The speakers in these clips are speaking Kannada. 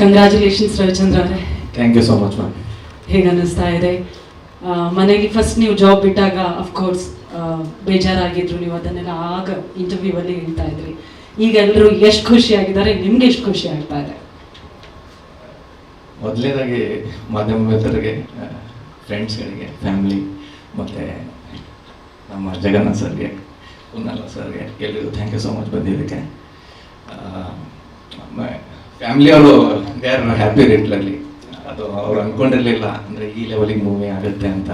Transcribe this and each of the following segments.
ಕಂಗ್ರ್ಯಾಚುಲೇಷನ್ಸ್ ರವಿಚಂದ್ರ ಅವರೇ. Thank you so much ma'am ಹೇಗೆ ಅನ್ನಿಸ್ತಾ ಇದೆ? ಮನೆಗೆ ಫಸ್ಟ್ ನೀವು ಜಾಬ್ ಬಿಟ್ಟಾಗ ಅಫ್ಕೋರ್ಸ್ ಬೇಜಾರಾಗಿದ್ರು ನೀವು ಅದನ್ನೆಲ್ಲ ಆಗ ಇಂಟರ್ವ್ಯೂ ಅಲ್ಲಿ ಹೇಳ್ತಾ ಇದ್ರಿ. ಈಗ ಎಲ್ಲರೂ ಎಷ್ಟು ಖುಷಿಯಾಗಿದ್ದಾರೆ ನಿಮ್ಗೆ ಎಷ್ಟು ಖುಷಿ ಆಗ್ತಾ ಇದೆ? ಮೊದಲನೇದಾಗಿ ಮಾಧ್ಯಮ ಮಿತ್ರರಿಗೆ ಫ್ರೆಂಡ್ಸ್ಗಳಿಗೆ ಫ್ಯಾಮಿಲಿ ಮತ್ತು ನಮ್ಮ ಜಗನ್ನಾಥ್ ಸರ್ಗೆ ಕುನ್ನಲ್ಲ ಸರ್ಗೆ ಎಲ್ಲರಿಗೂ ಥ್ಯಾಂಕ್ ಯು ಸೋ ಮಚ್ ಬಂದಿದ್ದಕ್ಕೆ. ಫ್ಯಾಮಿಲಿಯವರು ದೇ ಆರ್ ಹ್ಯಾಪಿ ರೇಟ್ಲಲ್ಲಿ ಅದು ಅವ್ರು ಅಂದ್ಕೊಂಡಿರಲಿಲ್ಲ ಅಂದರೆ ಈ ಲೆವೆಲಿಗೆ ಮೂವಿ ಆಗುತ್ತೆ ಅಂತ.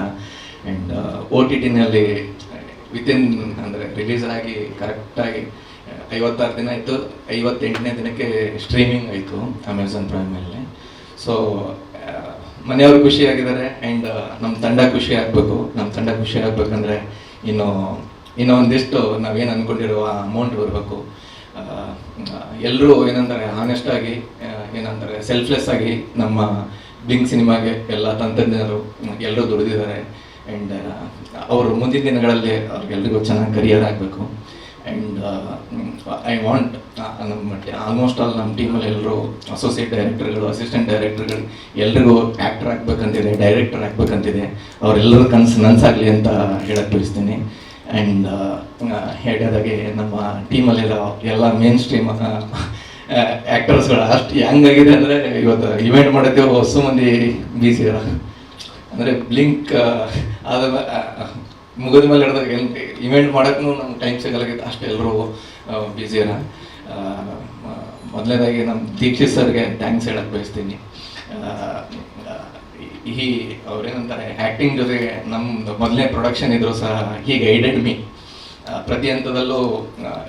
ಆ್ಯಂಡ್ ಓ ಟಿ ಟಿನಲ್ಲಿ ವಿತಿನ್ ಅಂದರೆ ರಿಲೀಸ್ ಆಗಿ ಕರೆಕ್ಟಾಗಿ ಐವತ್ತಾರು ದಿನ ಆಯಿತು ಐವತ್ತೆಂಟನೇ ದಿನಕ್ಕೆ ಸ್ಟ್ರೀಮಿಂಗ್ ಆಯಿತು ಅಮೆಝಾನ್ ಪ್ರೈಮಲ್ಲಿ ಸೊ ಮನೆಯವರು ಖುಷಿಯಾಗಿದ್ದಾರೆ ಆ್ಯಂಡ್ ನಮ್ಮ ತಂಡ ಖುಷಿ ಆಗಬೇಕು. ನಮ್ಮ ತಂಡ ಖುಷಿ ಆಗಬೇಕಂದ್ರೆ ಇನ್ನು, ಇನ್ನೂ ಒಂದಿಷ್ಟು ನಾವೇನು ಅಂದ್ಕೊಂಡಿರುವ ಅಮೌಂಟ್ ಬರಬೇಕು. ಎಲ್ಲರೂ ಏನಂತಾರೆ ಆನೆಸ್ಟ್ ಆಗಿ ಏನಂತಾರೆ ಸೆಲ್ಫ್ಲೆಸ್ ಆಗಿ ನಮ್ಮ ಬ್ಲಿಂಕ್ ಸಿನಿಮಾಗೆ ಎಲ್ಲ ತಂತ್ರಜ್ಞರು ಎಲ್ಲರೂ ದುಡಿದಿದ್ದಾರೆ. ಆ್ಯಂಡ್ ಅವರು ಮುಂದಿನ ದಿನಗಳಲ್ಲಿ ಅವ್ರಿಗೆಲ್ರಿಗೂ ಚೆನ್ನಾಗಿ ಕರಿಯರ್ ಆಗಬೇಕು. ಆ್ಯಂಡ್ ಐ ವಾಂಟ್ ನಮ್ಮ ಆಲ್ಮೋಸ್ಟ್ ಆಲ್ ನಮ್ಮ ಟೀಮಲ್ಲಿ ಎಲ್ಲರೂ ಅಸೋಸಿಯೇಟ್ ಡೈರೆಕ್ಟರ್ಗಳು ಅಸಿಸ್ಟೆಂಟ್ ಡೈರೆಕ್ಟರ್ಗಳು ಎಲ್ರಿಗೂ ಆ್ಯಕ್ಟರ್ ಆಗಬೇಕಂತಿದೆ ಡೈರೆಕ್ಟರ್ ಆಗಬೇಕಂತಿದೆ. ಅವರೆಲ್ಲರೂ ಕನಸು, ನನಸಾಗಲಿ ಅಂತ ಹೇಳಕ್ಕೆ ಬಯಸ್ತೀನಿ. ಆ್ಯಂಡ್ ಹೇಳಿದಾಗೆ ನಮ್ಮ ಟೀಮಲ್ಲಿರೋ ಎಲ್ಲ ಮೇನ್ ಸ್ಟ್ರೀಮ್ ಆ್ಯಕ್ಟರ್ಸ್ಗಳು ಅಷ್ಟು ಹೆಂಗಾಗಿದೆ ಅಂದರೆ ಇವತ್ತು ಇವೆಂಟ್ ಮಾಡಿದ್ದೆವು ಹೊಸ ಮಂದಿ ಬೀಸಿ ಅಂದರೆ ಬ್ಲಿಂಕ್ ಆದ ಮುಗಿದ ಮೇಲೆ ಹಿಡ್ದಾಗ ಇವೆಂಟ್ ಮಾಡೋಕ್ಕೂ ನಮ್ಗೆ ಟೈಮ್ ಸಿಗಲಾಗಿತ್ತು ಅಷ್ಟು ಎಲ್ಲರೂ ಬ್ಯುಸಿ ಇರ ಮೊದಲನೇದಾಗಿ ನಮ್ಮ ದೀಕ್ಷಿತ್ ಸರ್ಗೆ ಥ್ಯಾಂಕ್ಸ್ ಹೇಳಕ್ಕೆ ಬಯಸ್ತೀನಿ. ಈ ಅವ್ರೇನಂತಾರೆ ಆ್ಯಕ್ಟಿಂಗ್ ಜೊತೆಗೆ ನಮ್ದು ಮೊದಲನೇ ಪ್ರೊಡಕ್ಷನ್ ಇದ್ರು ಸಹ ಹೀ ಗೈಡೆಡ್ ಮೀ ಪ್ರತಿ ಹಂತದಲ್ಲೂ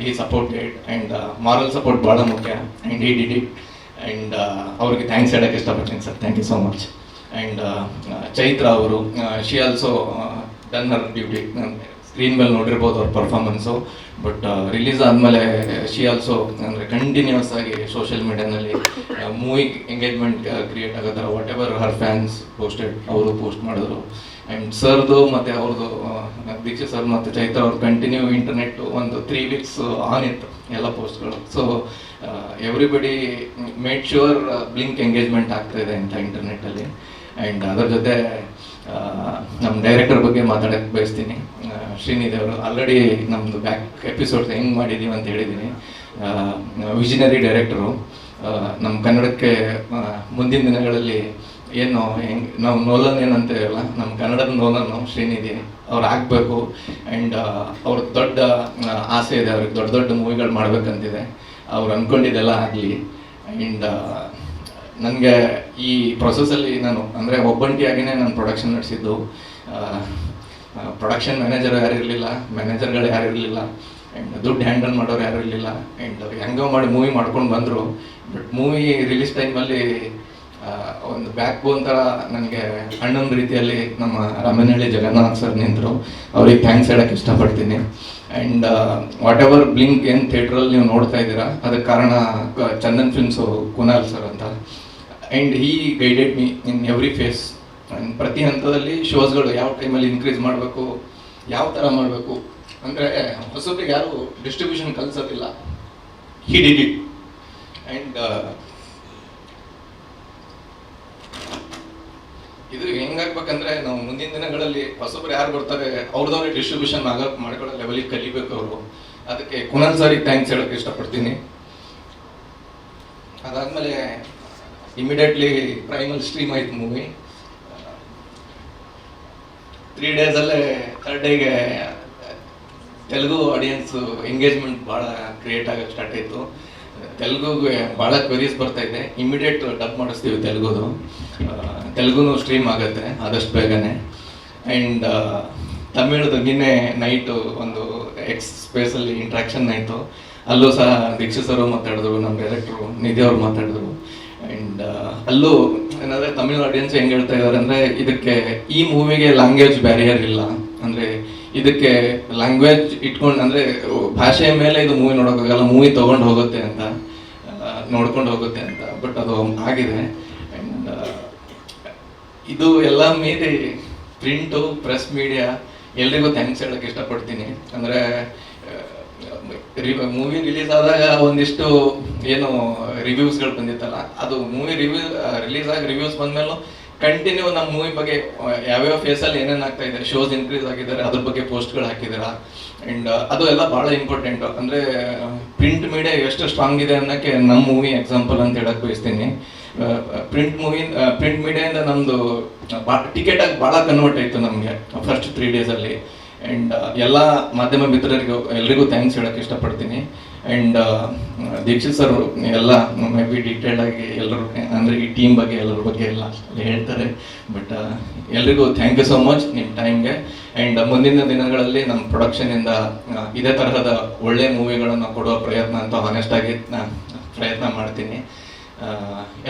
ಈ ಸಪೋರ್ಟೆಡ್ ಆ್ಯಂಡ್ ಮಾರಲ್ ಸಪೋರ್ಟ್ ಭಾಳ ಮುಖ್ಯ. ಆ್ಯಂಡ್ ಈ ಡಿಡ್ ಇಟ್ ಆ್ಯಂಡ್ ಅವ್ರಿಗೆ ಥ್ಯಾಂಕ್ಸ್ ಹೇಳಕ್ಕೆ ಇಷ್ಟಪಡ್ತೀನಿ sir. Thank you so much and Chaitra ಅವರು she also done her duty screen ಮೇಲೆ ನೋಡಿರ್ಬೋದು ಅವ್ರ ಪರ್ಫಾರ್ಮೆನ್ಸು ಬಟ್ ರಿಲೀಸ್ ಆದಮೇಲೆ ಶಿ ಆಲ್ಸೋ ಅಂದರೆ ಕಂಟಿನ್ಯೂಸ್ ಆಗಿ ಸೋಷಿಯಲ್ ಮೀಡಿಯಾನಲ್ಲಿ ಮೂವಿ ಎಂಗೇಜ್ಮೆಂಟ್ ಕ್ರಿಯೇಟ್ ಆಗೋ whatever her fans posted ಅವರು ಪೋಸ್ಟ್ ಮಾಡಿದ್ರು. ಆ್ಯಂಡ್ ಸರ್ದು ಮತ್ತೆ ಅವ್ರದ್ದು ದೀಕ್ಷಿತ್ ಸರ್ ಮತ್ತು ಚೈತ್ರ ಅವ್ರ ಕಂಟಿನ್ಯೂ ಇಂಟರ್ನೆಟ್ ಒಂದು ತ್ರೀ ವೀಕ್ಸ್ ಆನ್ ಇತ್ತು, ಎಲ್ಲ ಪೋಸ್ಟ್ಗಳು so everybody made sure blink engagement ಆಗ್ತಾ ಇದೆ ಅಂತ ಇಂಟರ್ನೆಟ್ಟಲ್ಲಿ ಆ್ಯಂಡ್ ಅದರ ಜೊತೆ ನಮ್ಮ ಡೈರೆಕ್ಟರ್ ಬಗ್ಗೆ ಮಾತಾಡಕ್ಕೆ ಬಯಸ್ತೀನಿ. ಶ್ರೀನಿಧಿ ಅವರು ಆಲ್ರೆಡಿ ನಮ್ಮದು ಬ್ಯಾಕ್ ಎಪಿಸೋಡ್ಸ್ ಹೆಂಗೆ ಮಾಡಿದ್ದೀವಿ ಅಂತ ಹೇಳಿದ್ದೀನಿ ವಿಷನರಿ ಡೈರೆಕ್ಟರು ನಮ್ಮ ಕನ್ನಡಕ್ಕೆ ಮುಂದಿನ ದಿನಗಳಲ್ಲಿ ಏನು ಹೆಂಗೆ, ನಾವು ನೋಲನ್ ಏನಂತೇವಲ್ಲ ನಮ್ಮ ಕನ್ನಡದ ನೋಲನ್ನು ಶ್ರೀನಿಧಿ ಅವ್ರು ಆಗಬೇಕು ಆ್ಯಂಡ್ ಅವ್ರ ದೊಡ್ಡ ಆಸೆ ಇದೆ, ಅವ್ರಿಗೆ ದೊಡ್ಡ ದೊಡ್ಡ ಮೂವಿಗಳು ಮಾಡಬೇಕಂತಿದೆ. ಅವ್ರು ಅಂದ್ಕೊಂಡಿದ್ದೆಲ್ಲ ಆಗಲಿ. ಆ್ಯಂಡ್ ನನಗೆ ಈ ಪ್ರೊಸೆಸಲ್ಲಿ ನಾನು, ಅಂದರೆ ಒಬ್ಬಂಟಿಯಾಗಿಯೇ ನಾನು ಪ್ರೊಡಕ್ಷನ್ ನಡೆಸಿದ್ದು. ಪ್ರೊಡಕ್ಷನ್ ಮ್ಯಾನೇಜರ್ ಯಾರು ಇರಲಿಲ್ಲ ಮ್ಯಾನೇಜರ್ಗಳು ಯಾರು ಇರಲಿಲ್ಲ ಆ್ಯಂಡ್ ದುಡ್ಡು ಹ್ಯಾಂಡಲ್ ಮಾಡೋರು ಯಾರು ಇರಲಿಲ್ಲ ಆ್ಯಂಡ್ ಹೆಂಗೋ ಮಾಡಿ ಮೂವಿ ಮಾಡ್ಕೊಂಡು ಬಂದರು. ಬಟ್ ಮೂವಿ ರಿಲೀಸ್ ಟೈಮಲ್ಲಿ ಒಂದು ಬ್ಯಾಕ್ ಬೋನ್ ಥರ ನನಗೆ ಅಣ್ಣನ ರೀತಿಯಲ್ಲಿ ನಮ್ಮ ರಾಮನಹಳ್ಳಿ ಜಗನ್ನಾಥ್ ಸರ್ ನಿಂತರು. ಅವ್ರಿಗೆ ಥ್ಯಾಂಕ್ಸ್ ಹೇಳೋಕ್ಕೆ ಇಷ್ಟಪಡ್ತೀನಿ. ಆ್ಯಂಡ್ ವಾಟ್ ಎವರ್ ಬ್ಲಿಂಕ್ ಏನು ಥಿಯೇಟ್ರಲ್ಲಿ ನೀವು ನೋಡ್ತಾ ಇದ್ದೀರಾ, ಅದಕ್ಕೆ ಕಾರಣ ಚಂದನ್ ಫಿಲ್ಮ್ಸು ಕುನಾಲ್ ಸರ್ ಅಂತ. And he guided me in every phase and ಪ್ರತಿ ಹಂತದಲ್ಲಿ ಶೋಸ್ಗಳು ಯಾವ ಟೈಮಲ್ಲಿ ಇನ್ಕ್ರೀಸ್ ಮಾಡಬೇಕು, ಯಾವ ಥರ ಮಾಡಬೇಕು, ಅಂದರೆ ಹೊಸಬ್ರಿಗೆ ಯಾರು ಡಿಸ್ಟ್ರಿಬ್ಯೂಷನ್ ಕಲಿಸೋದಿಲ್ಲ. ಹಿ ಡಿಡ್ ಇಟ್ ಆ್ಯಂಡ್ ಇದು ಹೆಂಗಾಗ್ಬೇಕಂದ್ರೆ ನಾವು ಮುಂದಿನ ದಿನಗಳಲ್ಲಿ ಹೊಸಬ್ರು ಯಾರು ಬರ್ತಾರೆ ಅವ್ರದವ್ರಿಗೆ ಡಿಸ್ಟ್ರಿಬ್ಯೂಷನ್ ಆಗ ಮಾಡ್ಕೊಳ್ಳೋ ಲೆವೆಲಿಗೆ ಕಲಿಬೇಕು ಅವರು. ಅದಕ್ಕೆ ಕುನಲ್ ಸಾರಿ ಥ್ಯಾಂಕ್ಸ್ ಹೇಳೋಕ್ಕೆ ಇಷ್ಟಪಡ್ತೀನಿ. ಅದಾದ್ಮೇಲೆ ಇಮಿಡಿಯೇಟ್ಲಿ ಪ್ರೈಮಲ್ ಸ್ಟ್ರೀಮ್ ಆಯ್ತು ಮೂವಿ. ತ್ರೀ ಡೇಸಲ್ಲೇ ಥರ್ಡ್ ಡೇಗೆ ತೆಲುಗು ಆಡಿಯನ್ಸ್ ಎಂಗೇಜ್ಮೆಂಟ್ ಭಾಳ ಕ್ರಿಯೇಟ್ ಆಗೋಕ್ಕೆ ಸ್ಟಾರ್ಟ್ ಆಯಿತು. ತೆಲುಗುಗೆ ಭಾಳ ಕ್ವೆರೀಸ್ ಬರ್ತಾ ಇದೆ. ಇಮಿಡಿಯೇಟ್ ಡಬ್ ಮಾಡಿಸ್ತೀವಿ ತೆಲುಗುದು. ತೆಲುಗುನು ಸ್ಟ್ರೀಮ್ ಆಗುತ್ತೆ, ಆದಷ್ಟು ಬೇಗನೆ. ಆ್ಯಂಡ್ ತಮಿಳ್ದು ನಿನ್ನೆ ನೈಟು ಒಂದು ಎಕ್ಸ್ ಸ್ಪೇಸಲ್ಲಿ ಇಂಟ್ರಾಕ್ಷನ್ ಆಯಿತು. ಅಲ್ಲೂ ಸಹ ದೀಕ್ಷಿತ್ ಮಾತಾಡಿದ್ರು, ನಮ್ಮ ಡೈರೆಕ್ಟ್ರು ನಿಧಿ ಅವ್ರು ಮಾತಾಡಿದ್ರು. ಆ್ಯಂಡ್ ಅಲ್ಲೂ ಏನಂದ್ರೆ ತಮಿಳ್ ಆಡಿಯನ್ಸ್ ಹೆಂಗ್ ಹೇಳ್ತಾ ಇದ್ದಾರೆ ಅಂದ್ರೆ ಇದಕ್ಕೆ ಈ ಮೂವಿಗೆ ಲ್ಯಾಂಗ್ವೇಜ್ ಬ್ಯಾರಿಯರ್ ಇಲ್ಲ. ಅಂದ್ರೆ ಇದಕ್ಕೆ ಲ್ಯಾಂಗ್ವೇಜ್ ಇಟ್ಕೊಂಡು ಅಂದ್ರೆ ಭಾಷೆಯ ಮೇಲೆ ಇದು ಮೂವಿ ನೋಡೋಕ್ಕಾಗಲ್ಲ ಮೂವಿ ತೊಗೊಂಡು ಹೋಗುತ್ತೆ ಅಂತ ಆ, ನೋಡ್ಕೊಂಡು ಹೋಗುತ್ತೆ ಅಂತ. ಬಟ್ ಅದು ಆಗಿದೆ. ಆ್ಯಂಡ್ ಇದು ಎಲ್ಲ ಮೀರಿ ಪ್ರಿಂಟು ಪ್ರೆಸ್ ಮೀಡಿಯಾ ಎಲ್ರಿಗೂ ಥ್ಯಾಂಕ್ಸ್ ಹೇಳಕ್ಕೆ ಇಷ್ಟಪಡ್ತೀನಿ. ಅಂದರೆ ಮೂವಿ ರಿಲೀಸ್ ಆದಾಗ ಒಂದಿಷ್ಟು ಏನು ರಿವ್ಯೂಸ್ಗಳು ಬಂದಿತ್ತಲ್ಲ, ಅದು ಮೂವಿ ರಿವ್ಯೂ ರಿಲೀಸ್ ಆಗಿ ರಿವ್ಯೂಸ್ ಬಂದ್ಮೇಲೂ ಕಂಟಿನ್ಯೂ ನಮ್ಮ ಮೂವಿ ಬಗ್ಗೆ ಯಾವ್ಯಾವ ಫೇಸಲ್ಲಿ ಏನೇನು ಆಗ್ತಾ ಇದೆ ಶೋಸ್ ಇನ್ಕ್ರೀಸ್ ಆಗಿದ್ದಾರೆ, ಅದ್ರ ಬಗ್ಗೆ ಪೋಸ್ಟ್ಗಳು ಹಾಕಿದ್ದೀರಾ? ಆ್ಯಂಡ್ ಅದು ಎಲ್ಲ ಭಾಳ ಇಂಪಾರ್ಟೆಂಟ್ ಅಂದರೆ ಪ್ರಿಂಟ್ ಮೀಡಿಯಾ ಎಷ್ಟು ಸ್ಟ್ರಾಂಗ್ ಇದೆ ಅನ್ನೋಕ್ಕೆ ನಮ್ಮ ಮೂವಿ ಎಕ್ಸಾಂಪಲ್ ಅಂತ ಹೇಳಕ್ಕೆ ಬಯಸ್ತೀನಿ. ಪ್ರಿಂಟ್ ಮೂವಿ ಪ್ರಿಂಟ್ ಮೀಡಿಯಾಯಿಂದ ನಮ್ಮದು ಟಿಕೆಟ್ ಆಗಿ ಭಾಳ ಕನ್ವರ್ಟ್ ಆಯಿತು ನಮಗೆ ಫಸ್ಟ್ ತ್ರೀ ಡೇಸಲ್ಲಿ ಆ್ಯಂಡ್ ಎಲ್ಲ ಮಾಧ್ಯಮ ಮಿತ್ರರಿಗೂ, ಎಲ್ರಿಗೂ ಥ್ಯಾಂಕ್ಸ್ ಹೇಳೋಕ್ಕೆ ಇಷ್ಟಪಡ್ತೀನಿ. ಆ್ಯಂಡ್ ದೀಕ್ಷಿತ್ ಸರ್ ಎಲ್ಲ ಮೇ ಬಿ ಡಿಟೇಲ್ಡ್ ಆಗಿ ಎಲ್ಲರೂ, ಅಂದರೆ ಈ ಟೀಮ್ ಬಗ್ಗೆ ಎಲ್ಲರ ಬಗ್ಗೆ ಎಲ್ಲ ಹೇಳ್ತಾರೆ. ಬಟ್ ಎಲ್ರಿಗೂ ಥ್ಯಾಂಕ್ ಯು ಸೋ ಮಚ್ ನಿಮ್ಮ ಟೈಮ್ಗೆ ಆ್ಯಂಡ್ ಮುಂದಿನ ದಿನಗಳಲ್ಲಿ ನಮ್ಮ ಪ್ರೊಡಕ್ಷನಿಂದ ಇದೇ ತರಹದ ಒಳ್ಳೆ ಮೂವಿಗಳನ್ನು ಕೊಡುವ ಪ್ರಯತ್ನ ಅಂತ ಹಾನೆಸ್ಟಾಗಿ ನಾನು ಪ್ರಯತ್ನ ಮಾಡ್ತೀನಿ.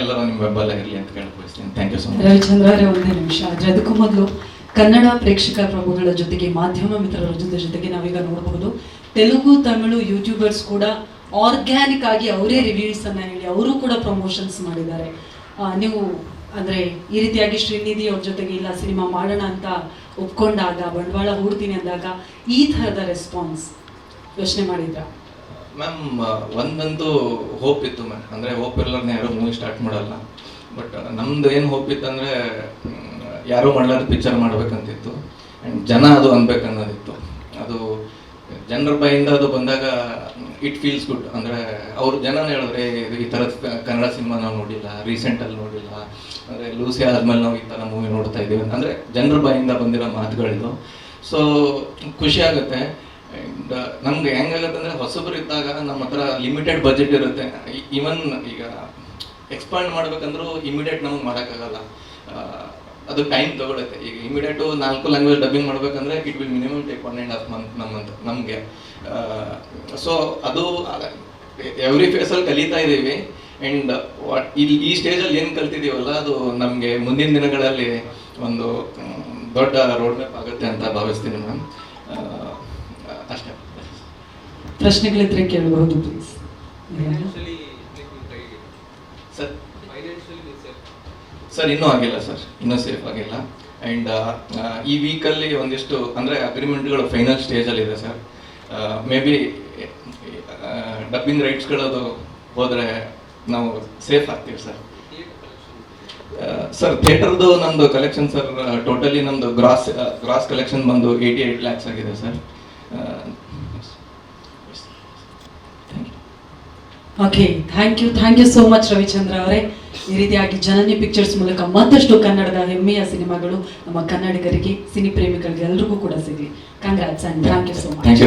ಎಲ್ಲರೂ ನಿಮ್ಮ ಬೆಂಬಲ ಇರಲಿ ಅಂತ ಕೇಳಕ್ thank you so much Ravichandra ಅವರೇ, ಒಂದೇ ನಿಮಿಷ. ಆದರೆ ಅದಕ್ಕೂ ಮೊದಲು ಕನ್ನಡ ಪ್ರೇಕ್ಷಕ ಪ್ರಭುಗಳ ಜೊತೆಗೆ, ಮಾಧ್ಯಮ ಮಿತ್ರರ ಜೊತೆ ಜೊತೆಗೆ ನಾವೀಗ ನೋಡಬಹುದು ತೆಲುಗು, ತಮಿಳು ಯೂಟ್ಯೂಬರ್ಸ್ ಕೂಡ ಆರ್ಗ್ಯಾನಿಕ್ ಆಗಿ ಅವರೇ ರಿವ್ಯೂಸ್ ಅನ್ನ ಹೇಳಿ ಅವರು ಕೂಡ ಪ್ರಮೋಷನ್ಸ್ ಮಾಡಿದ್ದಾರೆ. ನೀವು ಅಂದ್ರೆ ಈ ರೀತಿಯಾಗಿ ಶ್ರೀನಿಧಿ ಅವ್ರ ಜೊತೆಗೆ ಇಲ್ಲ, ಸಿನಿಮಾ ಮಾಡೋಣ ಅಂತ ಒಪ್ಕೊಂಡಾಗ, ಬಂಡವಾಳ ಹೂಡ್ತೀನಿ ಅಂದಾಗ ಈ ತರದ ರೆಸ್ಪಾನ್ಸ್ ಯೋಚನೆ ಮಾಡಿದ್ರ? ಮ್ಯಾಮ್ ಒಂದಂತೂ ಹೋಪ್ ಇತ್ತು ಮ್ಯಾಮ್ ಅಂದರೆ ಹೋಪ್ ಇರ್ಲಾರ್ದೆ ಯಾರು ಮೂವಿ ಸ್ಟಾರ್ಟ್ ಮಾಡಲ್ಲ. ಬಟ್ ನಮ್ದು ಏನು ಹೋಪ್ ಇತ್ತು ಅಂದರೆ ಯಾರೂ ಮಾಡಲಾರ್ದ ಪಿಕ್ಚರ್ ಮಾಡ್ಬೇಕಂತಿತ್ತು. ಆ್ಯಂಡ್ ಜನ ಅದು ಅದು ಜನರ ಬಾಯಿಂದ ಅದು ಬಂದಾಗ ಇಟ್ ಫೀಲ್ಸ್ ಗುಡ್ ಅಂದರೆ ಅವ್ರು ಜನ ಹೇಳಿದ್ರೆ ಈ ಥರದ ಕನ್ನಡ ಸಿನಿಮಾ ನಾವು ನೋಡಿಲ್ಲ ರೀಸೆಂಟಲ್ಲಿ ನೋಡಿಲ್ಲ ಅಂದರೆ ಲೂಸಿ ಆದ್ಮೇಲೆ ನಾವು ಈ ಥರ ಮೂವಿ ನೋಡ್ತಾ ಇದ್ದೀವಿ ಅಂದರೆ ಜನರ ಬಾಯಿಂದ ಬಂದಿರೋ ಮಾತುಗಳಿದು. ಸೊ ಖುಷಿ ಆಗುತ್ತೆ. ಆ್ಯಂಡ್ ನಮ್ಗೆ ಹೆಂಗಾಗತ್ತೆ ಅಂದರೆ ಹೊಸಬ್ರು ಇದ್ದಾಗ ನಮ್ಮ ಹತ್ರ ಲಿಮಿಟೆಡ್ ಬಜೆಟ್ ಇರುತ್ತೆ. ಈವನ್ ಈಗ ಎಕ್ಸ್ಪಾಂಡ್ ಮಾಡ್ಬೇಕಂದ್ರೂ ಇಮಿಡಿಯೇಟ್ ನಮಗೆ ಮಾಡೋಕ್ಕಾಗಲ್ಲ. ಆ, ಅದು ಟೈಮ್ ತಗೊಳುತ್ತೆ. ಈಗ ಇಮಿಡಿಯೇಟು ನಾಲ್ಕು ಲ್ಯಾಂಗ್ವೇಜ್ ಡಬ್ಬಿಂಗ್ ಮಾಡ್ಬೇಕಂದ್ರೆ it will minimum take one and half month ನಮ್ಮಂತ ನಮಗೆ. ಸೊ ಅದು ಎವ್ರಿ ಫೇಸಲ್ಲಿ ಕಲಿತಾ ಇದ್ದೀವಿ. ಆ್ಯಂಡ್ ವಾಟ್ ಇಲ್ಲಿ ಈ ಸ್ಟೇಜಲ್ಲಿ ಏನು ಕಲ್ತಿದ್ದೀವಲ್ಲ ಅದು ನಮಗೆ ಮುಂದಿನ ದಿನಗಳಲ್ಲಿ ಒಂದು ದೊಡ್ಡ ರೋಡ್ ಮ್ಯಾಪ್ ಆಗುತ್ತೆ ಅಂತ ಭಾವಿಸ್ತೀನಿ ಮ್ಯಾಮ್ ಅಷ್ಟೇ. ಪ್ರಶ್ನೆಗಳಿದ್ರೆ ಕೇಳಬಹುದು ಪ್ಲೀಸ್ ಸರ್, ಇನ್ನೂ ಆಗಿಲ್ಲ ಸರ್. ಇನ್ನೂ ಸೇಫ್ ಆಗಿಲ್ಲ. ಆ್ಯಂಡ್ ಈ ವೀಕಲ್ಲಿ ಒಂದಿಷ್ಟು, ಅಂದರೆ ಅಗ್ರಿಮೆಂಟ್ಗಳು ಫೈನಲ್ ಸ್ಟೇಜಲ್ಲಿದೆ ಸರ್. ಮೇ ಬಿ ಡಬ್ಬಿಂಗ್ ರೈಟ್ಸ್ಗಳದು ಹೋದರೆ ನಾವು ಸೇಫ್ ಆಗ್ತೀವಿ ಸರ್. ಸರ್ ಥಿಯೇಟರ್ದು ನಮ್ಮದು ಕಲೆಕ್ಷನ್ ಸರ್ ಟೋಟಲಿ ನಮ್ಮದು ಗ್ರಾಸ್ ಗ್ರಾಸ್ ಕಲೆಕ್ಷನ್ ಬಂದು ಏಯ್ಟಿ ಏಯ್ಟ್ ಲ್ಯಾಕ್ಸ್ ಆಗಿದೆ sir. Okay thank you thank you so much Ravichandra ಅವರೇ. ಈ ರೀತಿಯಾಗಿ ಜನನಿ ಪಿಕ್ಚರ್ಸ್ ಮೂಲಕ ಮತ್ತಷ್ಟು ಕನ್ನಡದ ಹೆಮ್ಮೆಯ ಸಿನಿಮಾಗಳು ನಮ್ಮ ಕನ್ನಡಿಗರಿಗೆ, ಸಿನಿ ಪ್ರೇಮಿಗಳಿಗೆ ಎಲ್ರಿಗೂ ಕೂಡ ಸಿಗಲಿ. Congrats and thank you so much